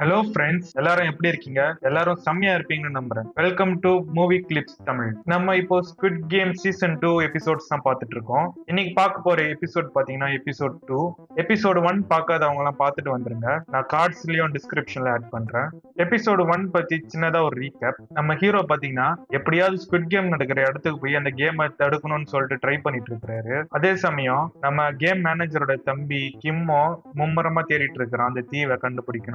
Hello friends எல்லாரும் எப்படி இருக்கீங்க? எல்லாரும் செம்மையா இருப்பீங்கன்னு நம்புறேன். Welcome to movie clips Tamil நம்ம இப்போ squid game season two episodes தான் பார்த்துட்டு இருக்கோம். இன்னைக்கு பார்க்க போற எபிசோட் பாத்தீங்கன்னா எபிசோட் டூ எபிசோடு ஒன் பார்க்காதவங்க எல்லாம் பார்த்துட்டு வந்துருங்க. நான் கார்ட்ஸ்லயும் டிஸ்கிரிப்ஷன்ல ஆட் பண்றேன். எபிசோடு ஒன் பத்தி சின்னதா ஒரு ரீகேப் நம்ம ஹீரோ பாத்தீங்கன்னா எப்படியாவது ஸ்குட் கேம் நடக்கிற இடத்துக்கு போய் அந்த கேமை தடுக்கணும்னு சொல்லிட்டு ட்ரை பண்ணிட்டு இருக்கிறாரு. அதே சமயம் நம்ம கேம் மேனேஜரோட தம்பி கிம்மோ மும்முரமா தேடிட்டு இருக்கிறான். அந்த தீவை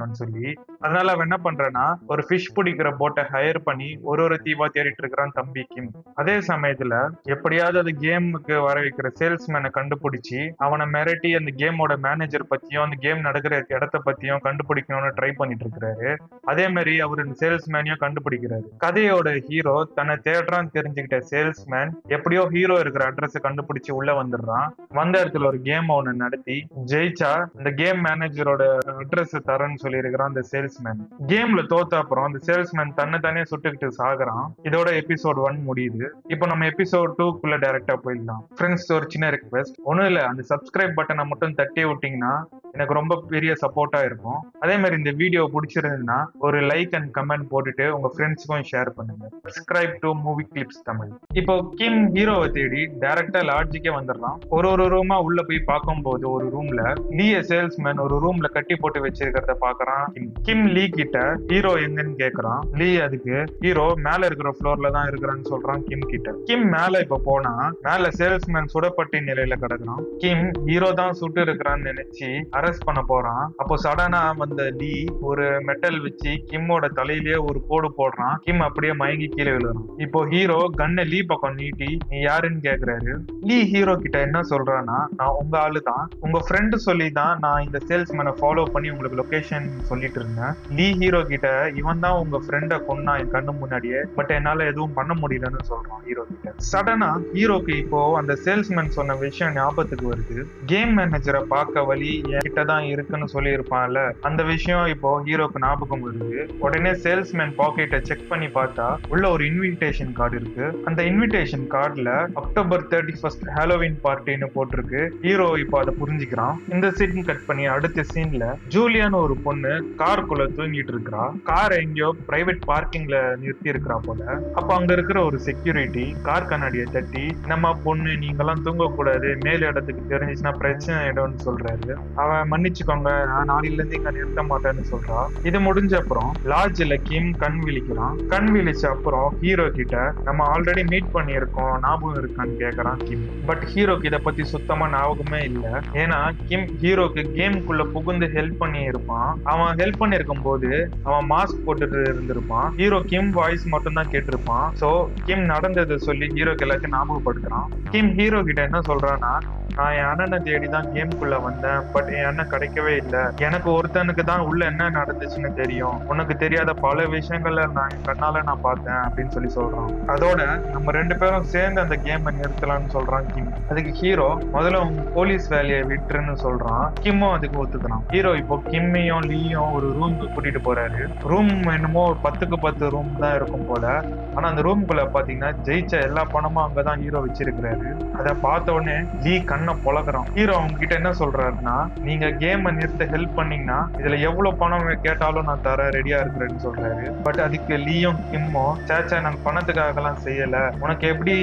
கண்டுபிடிக்கணும்னு சொல்லி. அதனால அவன் என்ன பண்றான்னா ஒரு ஃபிஷ் பிடிக்கிற போட்டை ஹையர் பண்ணி ஒரு ஒரு தீவா தேடிட்டு இருக்கிறான் தம்பி கிம். அதே சமயத்துல எப்படியாவது அந்த கேமுக்கு வர வைக்கிற சேல்ஸ்மேனை கண்டுபிடிச்சி அவனை மிரட்டி அந்த கேமோட மேனேஜர் பத்தியும் அந்த கேம் நடக்கிற இடத்த பத்தியும் கண்டுபிடிக்கணும்னு ட்ரை பண்ணிட்டு இருக்கிறாரு. அதே மாதிரி அவர் இந்த சேல்ஸ்மேனையும் கண்டுபிடிக்கிறாரு. கதையோட ஹீரோ தன்னை தேடுறான்னு தெரிஞ்சுக்கிட்ட சேல்ஸ்மேன் எப்படியோ ஹீரோ இருக்கிற அட்ரஸ் கண்டுபிடிச்சு உள்ள வந்துடுறான். வந்த இடத்துல ஒரு கேம் ஒன்று நடத்தி ஜெயிச்சா இந்த கேம் மேனேஜரோட அட்ரஸ் தரேன்னு சொல்லி இருக்கிறான் அந்த சேல்ஸ்மேன் கேம்ல தோத்த அப்புறம் அந்த சேல்ஸ்மேன் தன்னை தானே சுட்டுக்கிட்டு சாகுறான். இதோட எபிசோட் ஒன் முடியுது. இப்போ நம்ம எபிசோட் டூக்குள்ள டேரக்டா போயிடலாம். ஃப்ரெண்ட்ஸ் ஒரு சின்ன ரெக்வெஸ்ட் ஒன்றும் இல்லை அந்த சப்ஸ்கிரைப் பட்டனை மட்டும் தட்டி விட்டீங்கன்னா எனக்கு ரொம்ப பெரிய சப்போர்ட்டா இருக்கும். அதே மாதிரி இந்த வீடியோ பிடிச்சிருந்ததுன்னா ஒரு லைக் அண்ட் கமெண்ட் போட்டுட்டு உங்க ஃப்ரெண்ட்ஸுக்கும் ஷேர் பண்ணுங்க. Subscribe to movie clips Tamil இப்போ கிம் ஹீரோவை தேடி டேரக்டா லாட்ஜிக்கே வந்துடலாம் ஒரு ஒரு ரூமா உள்ள போய் பார்க்கும்போது ஒரு ரூம்ல லீய சேல்ஸ்மேன் ஒரு ரூம்ல கட்டி போட்டு வச்சிருக்கிறத பாக்குறான் கிம் கிம் லீ கிட்ட ஹீரோ எங்கன்னு கேக்குறான். லீ அதுக்கு ஹீரோ மேல இருக்கிற ஃப்ளோர்ல தான் இருக்கிறான்னு சொல்றான் கிம் கிட்ட. கிம் மேல இப்ப போனா மேல சேல்ஸ்மேன் சுடப்பட்டி நிலையில கிடக்குறான். கிம் ஹீரோ தான் சுட்டு இருக்கிறான்னு நினைச்சு அரெஸ்ட் பண்ண போறான். அப்போ சடனா வந்த லீ ஒரு மெட்டல் வச்சு கிம்மோட தலையிலேயே ஒரு கோடு போடுறான். கிம் அப்படியே மயங்கி கீழே விழுறான். இப்போ ஹீரோ கண்ணை லீ பக்கம் நீட்டி நீ யாருன்னு கேக்குறாரு? லீ ஹீரோ கிட்ட என்ன சொல்றான்னா நான் உங்க ஆளு தான் உங்க ஃப்ரெண்டு சொல்லி தான் நான் இந்த சேல்ஸ்மேனை ஃபாலோ பண்ணி உங்களுக்கு லொகேஷன் சொல்லிட்டு இருந்தேன். லீ ஹீரோ கிட்ட இவன் தான் உங்க ஃப்ரெண்டை கொன்னா என் கண்ணு முன்னாடியே பட் என்னால எதுவும் பண்ண முடியலன்னு சொல்றான் ஹீரோ கிட்ட. சடனா ஹீரோக்கு இப்போ அந்த சேல்ஸ்மேன் சொன்ன விஷயம் ஞாபகத்துக்கு வருது. கேம் மேனேஜரை பார்க்க வழி என்கிட்ட தான் இருக்குன்னு சொல்லியிருப்பான்ல. அந்த விஷயம் இப்போ ஹீரோக்கு ஞாபகம் வருது. உடனே சேல்ஸ்மேன் பாக்கெட்டை செக் பண்ணி பார்த்தா உள்ள ஒரு இன்விடேஷன் கார்டு இருக்கு. அந்த இன்விடேஷன் கார்டுல அக்டோபர் தேர்ட்டி ஃபர்ஸ்ட் ஹாலோவின் பார்ட்டின்னு போட்டிருக்கு. ஹீரோ இப்போ அதை புரிஞ்சுக்கிறான். இந்த சீன் கட் பண்ணி அடுத்த சீன்ல ஜூலியான்னு ஒரு பொண்ணு காருக்குள்ள தூங்கிட்டு இருக்கிறா. கார் எங்கேயோ பிரைவேட் பார்க்கிங்ல நிறுத்தி இருக்கிறா போல. அப்ப அங்க இருக்கிற ஒரு செக்யூரிட்டி கார் கண்ணாடியை தட்டி நம்ம பொண்ணு நீங்கெல்லாம் தூங்க கூடாது மேல் இடத்துக்கு தெரிஞ்சிச்சுன்னா பிரச்சனை ஆயிடும்னு சொல்றாரு. அவன் மன்னிச்சுக்கோங்க நான் நாளையில இருந்து இங்க நிறுத்த மாட்டேன்னு சொல்றா. இது முடிஞ்ச அப்புறம் லாட்ஜ்ல கிம் கண் விழிக்கிறான். கண் விழிச்ச அப்புறம் ஹீரோ கிட்ட நம்ம ஆல்ரெடி மீட் பண்ணியிருக்கோம். ஞாபகம் இருக்கான்னு கேக்குறான் கிம் பட் ஹீரோக்கு இத பத்தி சுத்தமா ஞாபகமே இல்ல. ஏன்னா கிம் ஹீரோக்கு கேம்குள்ள புகுந்து ஹெல்ப் பண்ணி இருப்பான் அவன் ஹெல்ப் பண்ணிருக்கும் போது அவன் மாஸ்க் போட்டுட்டு இருந்திருப்பான். ஹீரோ கிம் வாய்ஸ் மட்டும் தான் கேட்டிருப்பான். சோ கிம் நடந்ததை சொல்லி ஹீரோக்கு எல்லாத்தையும் ஞாபகப்படுத்துறான். கிம் ஹீரோ கிட்ட என்ன சொல்றான்னா நான் என் அண்ணனை தேடி தான் கேம்குள்ள வந்தேன். பட் என் அண்ணன் கிடைக்கவே இல்லை. எனக்கு ஒருத்தனுக்கு தான் உள்ள என்ன நடந்துச்சுன்னு தெரியும். உனக்கு தெரியாத பல விஷயங்கள்ல நான் கண்ணால நான் பார்த்தேன் அப்படின்னு சொல்லி சொல்றான். அதோட நம்ம ரெண்டு பேரும் சேர்ந்து அந்த கேமை நிறுத்தலாம்னு சொல்றான் கிம் அதுக்கு ஹீரோ முதல்ல உங்க போலீஸ் வேலையை விட்டுருன்னு சொல்றான். கிம்மும் அதுக்கு ஒத்துக்கிறான். ஹீரோ இப்போ கிம்மையும் லீ லீயும் ஒரு ரூமுக்கு கூட்டிட்டு போறாரு. ரூம் என்னமோ ஒரு பத்துக்கு பத்து ரூம் தான் இருக்கும் போல. ஆனா அந்த ரூம்குள்ள பாத்தீங்கன்னா ஜெயிச்ச எல்லா பணமும் அங்கதான் ஹீரோ வச்சிருக்கிறாரு. அதை பார்த்த உடனே லீ கண்ணை பொழக்கிறான் ஹீரோ அவங்க கிட்ட என்ன சொல்றாருன்னா நீங்க கேமை நிறுத்த ஹெல்ப் பண்ணீங்கன்னா இதுல எவ்வளவு பணம் கேட்டாலும் நான் தர ரெடியா இருக்கிறேன்னு சொல்றாரு. பட் அதுக்கு லீயும் கிம்மோ சேச்சா நாங்க பணத்துக்காக எல்லாம் செய்யல. உனக்கு எப்படி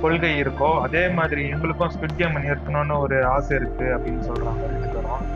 கொள்கை இருக்கோ அதே மாதிரி எங்களுக்கும் ஸ்பிட் கேம் நிறுத்தணும்னு ஒரு ஆசை இருக்கு அப்படின்னு சொல்றாங்க.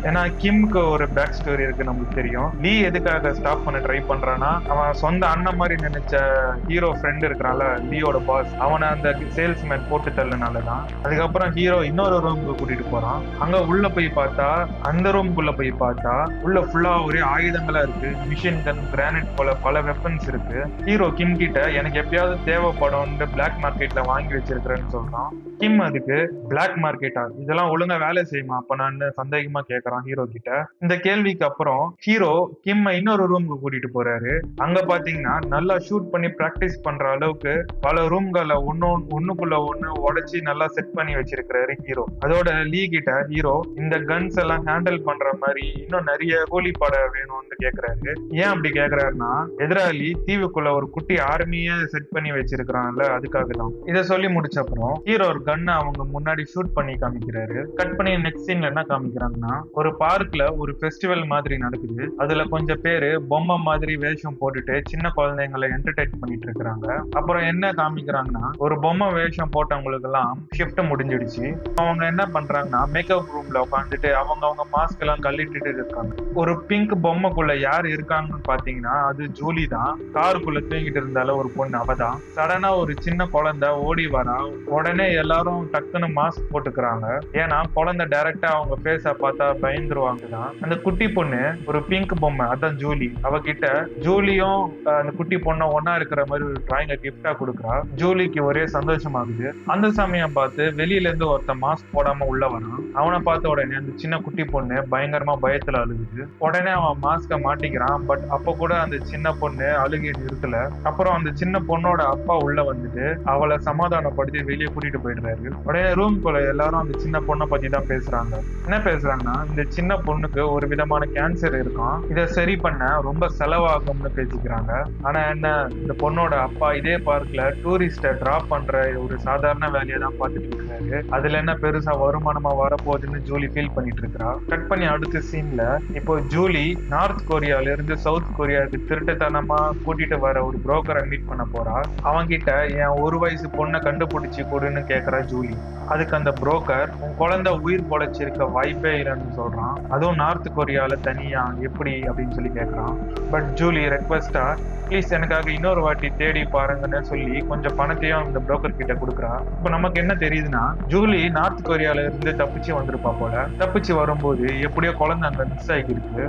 ஏன்னா கிம்க்கு ஒரு பேக் ஸ்டோரி இருக்கு நமக்கு தெரியும். லீ எதுக்காக ஸ்டாப் பண்ண ட்ரை பண்றான்னா அவன் சொந்த அண்ணன் மாதிரி நினைச்ச ஹீரோ ஃப்ரெண்ட் இருக்கிறான்ல லீயோட பாஸ் அவனை அந்த சேல்ஸ்மேன் போட்டு தள்ளனாலதான். அதுக்கப்புறம் ஹீரோ இன்னொரு ரூமுக்கு கூட்டிட்டு போறான். அங்க உள்ள போய் பார்த்தா அந்த ரூம்குள்ள போய் பார்த்தா உள்ள ஃபுல்லா ஒரே ஆயுதங்களா இருக்கு. மிஷின் கன் கிரானைட் போல பல வெப்பன்ஸ் இருக்கு. ஹீரோ கிம் கிட்ட எனக்கு எப்பயாவது தேவைப்படும் பிளாக் மார்க்கெட்ல வாங்கி வச்சிருக்கிறேன்னு சொல்றான். கிம் அதுக்கு பிளாக் மார்க்கெட்டா இதெல்லாம் ஒழுங்கா வேலை செய்யுமா? அப்ப நான் சந்தேகமா கேக்குறான் ஹீரோ கிட்ட. இந்த கேள்விக்கு அப்புறம் ஹீரோ கிம்ம இன்னொரு ரூமுக்கு கூட்டிட்டு போறாரு. அங்க பாத்தீங்கன்னா நல்லா ஷூட் பண்ணி பிராக்டிஸ் பண்ற அளவுக்கு பல ரூம்களை ஒன்னு ஒண்ணுக்குள்ள ஒண்ணு உடைச்சி நல்லா செட் பண்ணி வச்சிருக்கிறாரு ஹீரோ அதோட லீ கிட்ட ஹீரோ இந்த கன்ஸ் எல்லாம் ஹேண்டில் பண்ற மாதிரி இன்னும் நிறைய கூலிப்பட வேணும்னு கேக்குறாரு. ஏன் அப்படி கேக்குறாருன்னா எதிராளி தீவுக்குள்ள ஒரு குட்டி ஆர்மிய செட் பண்ணி வச்சிருக்கிறான்ல அதுக்காக தான். இதை சொல்லி முடிச்ச அப்புறம் ஹீரோ ஒரு கன்னை அவங்க முன்னாடி ஷூட் பண்ணி காமிக்கிறாரு. கட் பண்ணி நெக்ஸ்ட் சீன்ல என்ன காமிக்கிறாங்கன்னா ஒரு பார்க்ல ஒரு ஃபெஸ்டிவல் மாதிரி நடக்குது. அதுல கொஞ்சம் பேரு பொம்மை மாதிரி வேஷம் போட்டுட்டு சின்ன குழந்தைங்களை என்டர்டைன் பண்ணிட்டு இருக்கிறாங்க. அப்புறம் என்ன காமிக்கிறாங்கன்னா ஒரு பொம்மை வேஷம் போட்டவங்களுக்கு எல்லாம் ஷிஃப்ட் முடிஞ்சிடுச்சு. அவங்க என்ன பண்றாங்கன்னா மேக்கப் ரூம்ல உட்காந்துட்டு அவங்க அவங்க மாஸ்க் எல்லாம் கழட்டிட்டு இருக்காங்க. ஒரு பிங்க் பொம்மைக்குள்ள யார் இருக்காங்கன்னு பாத்தீங்கன்னா அது ஜூலி தான். காருக்குள்ள தூங்கிட்டு இருந்தால ஒரு பொண்ணு அவதான் சடனா ஒரு சின்ன குழந்தை ஓடி வரா. உடனே எல்லாரும் டக்குன்னு மாஸ்க் போட்டுக்கிறாங்க. ஏன்னா குழந்தை டைரக்டா அவங்க பேச பார்த்தா பயந்துருவாங்க தான் அந்த குட்டி பொண்ணு ஒரு பிங்க் பொம்மை அதான் ஜூலி. அவகிட்ட ஜூலியும் அந்த குட்டி பொண்ணும் ஒன்னா இருக்கிற மாதிரி ஒரு டிராயிங்க கிஃப்டா கொடுக்குறா. ஜூலிக்கு ஒரே சந்தோஷமாகுது. அந்த சமயம் பார்த்து வெளியில இருந்து ஒருத்தன் மாஸ்க் போடாம உள்ள வரான். அவனை பார்த்த உடனே அந்த சின்ன குட்டி பொண்ணு பயங்கரமா பயத்துல அழுகுது. உடனே அவன் மாஸ்க மாட்டிக்கிறான். பட் அப்ப கூட அந்த சின்ன பொண்ணு அழுகை நிறுத்தல. அப்புறம் அந்த சின்ன பொண்ணோட அப்பா உள்ள வந்துட்டு அவளை சமாதானப்படுத்தி வெளியே கூட்டிட்டு போயிடுறாரு. உடனே ரூம்குள்ள எல்லாரும் அந்த சின்ன பொண்ணை பத்தி தான் பேசுறாங்க. என்ன பேசுறாங்கன்னா இந்த சின்ன பொண்ணுக்கு ஒரு விதமான கேன்சர் இருக்கும். இதை சரி பண்ண ரொம்ப செலவாகும்னு பேசிக்கிறாங்க. ஆனா என்ன இந்த பொண்ணோட அப்பா இதே பார்க்ல டூரிஸ்ட டிராப் பண்ற ஒரு சாதாரண வேலையை தான் பார்த்துட்டு இருக்காரு. அதுல என்ன பெருசா வருமானமா வரப்போகுதுன்னு ஜூலி ஃபீல் பண்ணிட்டு இருக்கா கட் பண்ணி அடுத்த சீன்ல இப்போ ஜூலி நார்த் கொரியால இருந்து சவுத் கொரியாவுக்கு திருட்டுத்தனமா கூட்டிட்டு வர ஒரு புரோக்கரை மீட் பண்ண போறா. அவங்கிட்ட என் ஒரு வயசு பொண்ணை கண்டுபிடிச்சு கொடுன்னு கேக்குறா ஜூலி. அதுக்கு அந்த புரோக்கர் உன் குழந்தை உயிர் பொழைச்சிருக்க வாய்ப்பே இல்லைன்னு சொல்றான். அதுவும் நார்த் கொரியால தனியா எப்படி? அப்படின்னு சொல்லி கேக்குறான். பட் ஜூலி ரெக்வஸ்டா ப்ளீஸ் எனக்காக இன்னொரு வாட்டி தேடி பாருங்கன்னு சொல்லி கொஞ்சம் பணத்தையும் அந்த புரோக்கர் கிட்ட கொடுக்குறா. இப்போ நமக்கு என்ன தெரியுதுன்னா ஜூலி நார்த் கொரியால இருந்து தப்பிச்சு வந்திருப்பா போல. தப்பிச்சு வரும்போது எப்படியோ குழந்தை அங்க மிஸ் ஆகிருக்கு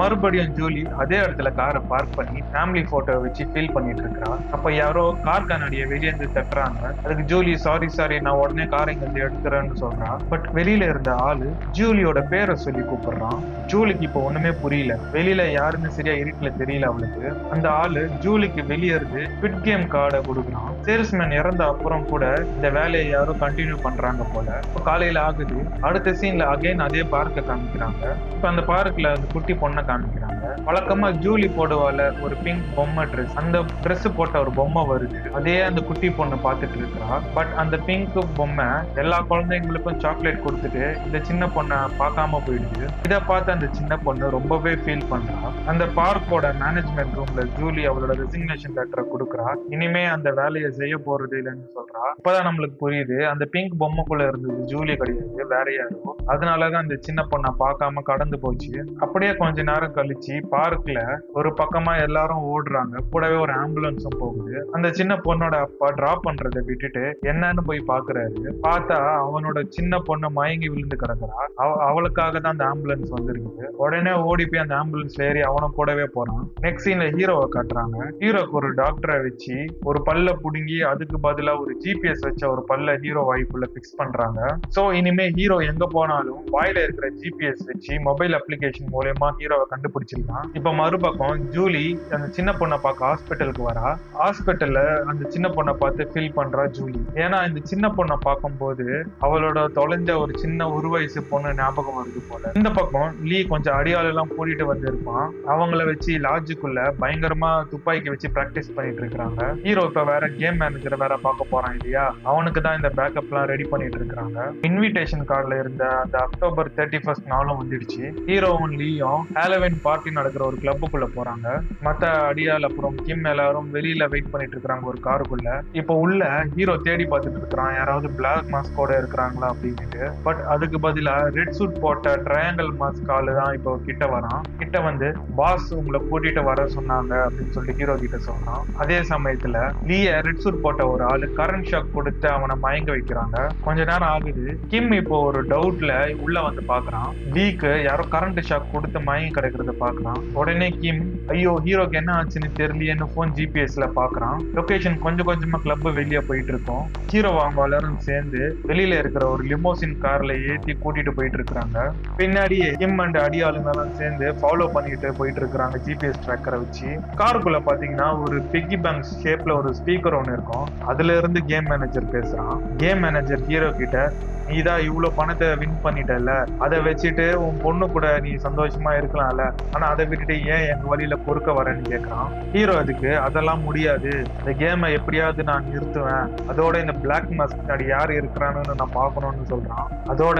மறுபடியும் ஜூலி அதே இடத்துல காரை பார்க் பண்ணி ஃபேமிலி போட்டோ வச்சு ஃபீல் பண்ணிட்டு இருக்கா அப்ப யாரோ கார் கண்ணாடியை வெளியே இருந்து தட்டுறாங்க. அதுக்கு ஜூலி சாரி சாரி நான் உடனே காரை இங்க இருந்து எடுக்கிறேன்னு சொல்றான் பட் வெளியில இருந்த ஆளு ஜூலியோட பேரை சொல்லி கூப்பிடுறான். ஜூலிக்கு இப்போ ஒண்ணுமே புரியல. வெளியில யாருன்னு சரியா இருட்டுல தெரியல அவளுக்கு. அந்த ஆளு ஜூலிக்கு வெளியே இருந்து பிட் கேம் கார்டை கொடுக்குறான். சேல்ஸ்மேன் இறந்த அப்புறம் கூட இந்த வேலையை யாரும் கண்டினியூ பண்றாங்க போல. இப்போ காலையில ஆகுது. அடுத்த சீன்ல அகைன் அதே பார்க்க காமிக்கிறாங்க. இப்போ அந்த பார்க்ல அந்த குட்டி பொண்ணை காமிக்கிறாங்க. வழக்கமா ஜூலி போடுவால ஒரு பிங்க் பொம்மை ட்ரெஸ் அந்த ட்ரெஸ் போட்ட ஒரு பொம்மை வருது. அதே அந்த குட்டி பொண்ணு பார்த்துட்டு இருக்கா. பட் அந்த பிங்க் பொம்மை எல்லா குழந்தைங்களுக்கும் சாக்லேட் கொடுத்துட்டு இந்த சின்ன பொண்ணை பார்க்காம போயிடுது. இதை பார்த்து அந்த சின்ன பொண்ணு ரொம்பவே ஃபீல் பண்றா. அந்த பார்க்கோட மேனேஜ்மெண்ட் ரூம்ல ஜூலி அவளோட ரெசிக்னேஷன் லெட்டரை கொடுக்குறா. இனிமே அந்த வேலையை செய்ய போறது இல்லைன்னு சொல்றா. இப்பதான் நம்மளுக்கு புரியுது. அந்த பிங்க் பொம்மைக்குள்ள இருந்தது ஜூலி கிடையாது வேற யாரும் அதனாலதான் அந்த சின்ன பொண்ணை பார்க்காம கடந்து போச்சு. அப்படியே கொஞ்ச நேரம் கழிச்சு பார்க்ல ஒரு பக்கமா எல்லாரும் ஓடுறாங்க. கூடவே ஒரு ஆம்புலன்ஸும் போகுது. அந்த சின்ன பொண்ணோட அப்பா டிராப் பண்றதை விட்டுட்டு என்னன்னு போய் பாக்குறாரு. பார்த்தா அவனோட சின்ன பொண்ணு மயங்கி விழுந்து கிடக்குறா. அவ- அவளுக்காக தான் அந்த ஆம்புலன்ஸ் வந்திருக்குது. உடனே ஓடி போய் அந்த ஆம்புலன்ஸ்ல ஏறி அவனும் கூடவே போறான். நெக்ஸ்ட் சீன்ல ஹீரோவை காட்டுறாங்க. ஹீரோக்கு ஒரு டாக்டரை வச்சு ஒரு பல்ல புடுங்கி அதுக்கு பதிலா ஒரு ஜிபிஎஸ் வச்ச ஒரு பல்ல ஹீரோ வாய்ப்புள்ள பிக்ஸ் பண்றாங்க. சோ இனிமே ஹீரோ எங்க போனாலும் வாயில இருக்கிற ஜிபிஎஸ் வச்சு மொபைல் அப்ளிகேஷன் மூலயமா ஹீரோவை கண்டுபிடிச்சிருக்கான். இப்ப மறுபக்கம் ஜூலி அந்த சின்ன பொண்ணை பார்க்க ஹாஸ்பிட்டலுக்கு வரா. ஹாஸ்பிட்டல்ல அந்த சின்ன பொண்ணை பார்த்து ஃபீல் பண்றா ஜூலி. ஏன்னா இந்த சின்ன பொண்ணை பார்க்கும்போது அவளோட தொலைஞ்ச ஒரு சின்ன ஒரு வயசு பொண்ணு ஞாபகம் வருது போல. இந்த பக்கம் லீ கொஞ்சம் அடியாள் எல்லாம் கூட்டிட்டு வந்திருப்பான். அவங்கள வச்சு லாட்ஜுக்குள்ள பயங்கரமா துப்பாக்கி வச்சு பிராக்டிஸ் பண்ணிட்டு இருக்கிறாங்க. ஹீரோ இப்ப வேற கேம் மேனேஜரை வேற பார்க்க போறான் இல்லையா? அவனுக்கு தான் இந்த பேக்கப் எல்லாம் ரெடி பண்ணிட்டு இருக்காங்க இன்விடேஷன் கார்டுல இருந்த அந்த அக்டோபர் தேர்ட்டி ஃபர்ஸ்ட் நாளும் வந்துடுச்சு. ஹீரோவும் லீயும் ஹாலோவின் பார்ட்டி நடக்கிற ஒரு கிளப்புக்குள்ள போறாங்க. மத்த அடியால் அப்புறம் கிம் எல்லாரும் வெளியில வெயிட் பண்ணிட்டு இருக்காங்க ஒரு காருக்குள்ள இப்போ உள்ள ஹீரோ தேடி பார்த்துட்டு இருக்கிறான். யாராவது பிளாக் மாஸ்கோட இருக்கிறாங்களா அப்படின்ட்டு பட் அதுக்கு பதிலா ரெட் சூட் போட்ட ட்ரையாங்கல் மாஸ்க் ஆளு தான் இப்போ கிட்ட வரான். கிட்ட வந்து பாஸ் உங்களை கூட்டிட்டு வர சொன்னாங்க அப்படின்னு சொல்லிட்டு ஹீரோ கிட்ட சொன்னான் அதே சமயத்துல லீய ரெட் சூட் போட்ட ஒரு ஆளு கரண்ட் ஷாக் கொடுத்து அவனை மயங்க வைக்கிறாங்க. கொஞ்ச நேரம் ஆகுது. கிம் இப்போ ஒரு டவுட்ல உள்ள வந்து பாக்குறான் லீக்கு யாரோ கரண்ட் ஷாக் கொடுத்து மயங்க கிடக்கிறத பாக்குறான் உடனே கிம் ஐயோ ஹீரோக்கு என்ன ஆச்சுன்னு தெரியலையேன்னு போன் ஜிபிஎஸ்ல பாக்குறான் லொகேஷன் கொஞ்சம் கொஞ்சமா கிளப் வெளியே போயிட்டு இருக்கோம். ஹீரோ அவங்க எல்லாரும் சேர்ந்து வெளியில இருக்கிற ஒரு லிமோசின் கார்ல ஏத்தி கூட்டிட்டு போயிட்டு இருக்காங்க பின்னாடியே கிம் அண்ட் அடியாளுங்க எல்லாம் சேர்ந்து ஃபாலோ பண்ணிட்டு போயிட்டு இருக்கிறாங்க ஜிபிஎஸ் ட்ராக்கரை வச்சு. காருக்குள்ள பாத்தீங்கன்னா ஒரு பிக்கி பேங்க் ஷேப்ல ஒரு ஸ்பீக்கர் ஒன்னு இருக்கும். அதுல இருந்து கேம் மேனேஜர் பேசுறான். கேம் மேனேஜர் ஹீரோ கிட்ட நீ தான் இவ்வளவு பணத்தை வின் பண்ணிட்டல அதை வச்சுட்டு உன் பொண்ணு கூட நீ சந்தோஷமா இருக்கலாம்ல? ஆனா அதை விட்டுட்டு ஏன் எங்க வழியில பொறுக்க வரேன்னு கேட்கறான் ஹீரோ அதுக்கு அதெல்லாம் முடியாது. இந்த கேமை எப்படியாவது நான் நிறுத்துவேன். அதோட இந்த பிளாக் மாஸ்க் பின்னாடி யார் இருக்கிறான்னு நான் பார்க்கணும்னு சொல்றான். அதோட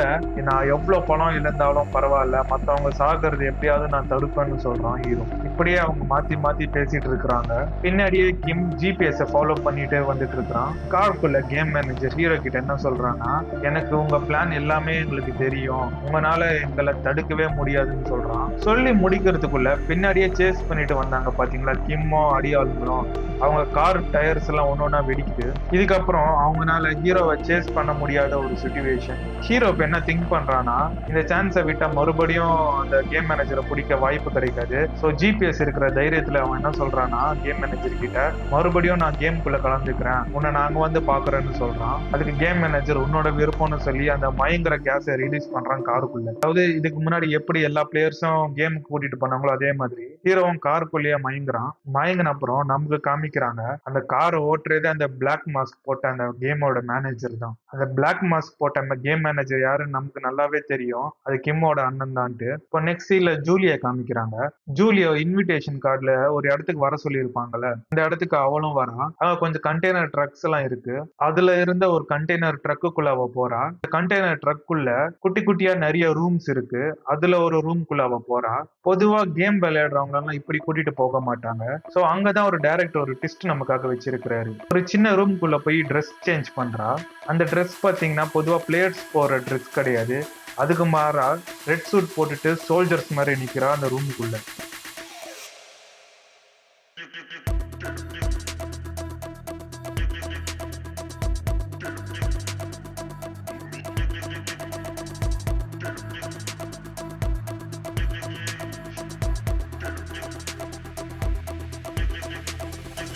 நான் எவ்வளவு பணம் இழந்தாலும் பரவாயில்ல. மத்தவங்க சாகிறது எப்படியாவது நான் தடுப்பேன்னு சொல்றான் ஹீரோ இப்படியே அவங்க மாத்தி மாத்தி பேசிட்டு இருக்கிறாங்க. பின்னாடியே கிம் ஜிபிஎஸ் ஃபாலோ பண்ணிட்டு வந்துட்டு இருக்கிறான். காருக்குள்ள கேம் மேனேஜர் ஹீரோ கிட்ட என்ன சொல்றான்னா எனக்கு உங்க பிளான் எல்லாமே எங்களுக்கு தெரியும். உங்களால எங்களை தடுக்கவே முடியாதுன்னு சொல்றான். சொல்லி முடிக்கிறதுக்குள்ள பின்னாடியே சேஸ் பண்ணிட்டு வந்தாங்க பாத்தீங்களா? கிம்மோ அடியாளுங்களும். அவங்க கார் டயர்ஸ் எல்லாம் ஒன்னொன்னா வெடிக்குது. இதுக்கப்புறம் அவங்கனால ஹீரோவை சேஸ் பண்ண முடியாத ஒரு சுச்சுவேஷன் ஹீரோ இப்ப என்ன திங்க் பண்றான்னா இந்த சான்ஸை விட்டா மறுபடியும் அந்த கேம் மேனேஜரை பிடிக்க வாய்ப்பு கிடைக்காது. ஸோ ஜிபிஎஸ் இருக்கிற தைரியத்துல அவன் என்ன சொல்றான்னா கேம் மேனேஜர் கிட்ட மறுபடியும் நான் கேம்குள்ள கலந்துக்கிறேன். உன்னை நாங்க வந்து பாக்குறேன்னு சொல்றான். அதுக்கு கேம் மேனேஜர் உன்னோட விருப்பம்னு சொல்லி அந்த மயங்கிற கேஸை ரிலீஸ் பண்றான் காருக்குள்ள அதாவது இதுக்கு முன்னாடி எப்படி எல்லா பிளேயர்ஸும் கேமுக்கு கூட்டிட்டு போனாங்களோ அதே மாதிரி ஹீரோவும் காருக்குள்ளேயே மயங்குறான். மயங்கின அப்புறம் நமக்கு காமிக்கிறாங்க அந்த காரை ஓட்டுறதே அந்த பிளாக் மாஸ்க் போட்ட அந்த கேமோட மேனேஜர் தான். அந்த பிளாக் மாஸ்க் போட்ட அந்த கேம் மேனேஜர் யாருன்னு நமக்கு நல்லாவே தெரியும். அது கிம்மோட அண்ணன் தான்ட்டு. இப்போ நெக்ஸ்ட் சீன்ல ஜூலியை காமிக்கிறாங்க. ஜூலியோ இன்விடேஷன் கார்டுல ஒரு இடத்துக்கு வர சொல்லியிருப்பாங்கல்ல இந்த இடத்துக்கு அவளும் வரான். கொஞ்சம் கண்டெய்னர் ட்ரக்ஸ் எல்லாம் இருக்கு. அதுல இருந்த ஒரு கண்டெய்னர் ட்ரக்குக்குள்ள அவ போறா. கண்டெய்னர் ட்ரக்குள்ள குட்டி குட்டியா நிறைய ரூம்ஸ் இருக்கு. அதுல ஒரு ரூம்குள்ள அவ போறா பொதுவா கேம் விளையாடுறவங்க எல்லாம் இப்படி கூட்டிட்டு போக மாட்டாங்க. சோ அங்கதான் ஒரு டைரக்டர் ஒரு டிஸ்ட் நமக்காக வச்சிருக்கிறாரு. ஒரு சின்ன ரூம்குள்ள போய் ட்ரெஸ் சேஞ்ச் பண்றா அந்த ட்ரெஸ் பாத்தீங்கன்னா பொதுவா பிளேயர்ஸ் போற ட்ரெஸ் கிடையாது. அதுக்கு மாறா ரெட் சூட் போட்டுட்டு சோல்ஜர்ஸ் மாதிரி நிக்கிறா அந்த ரூமுக்குள்ள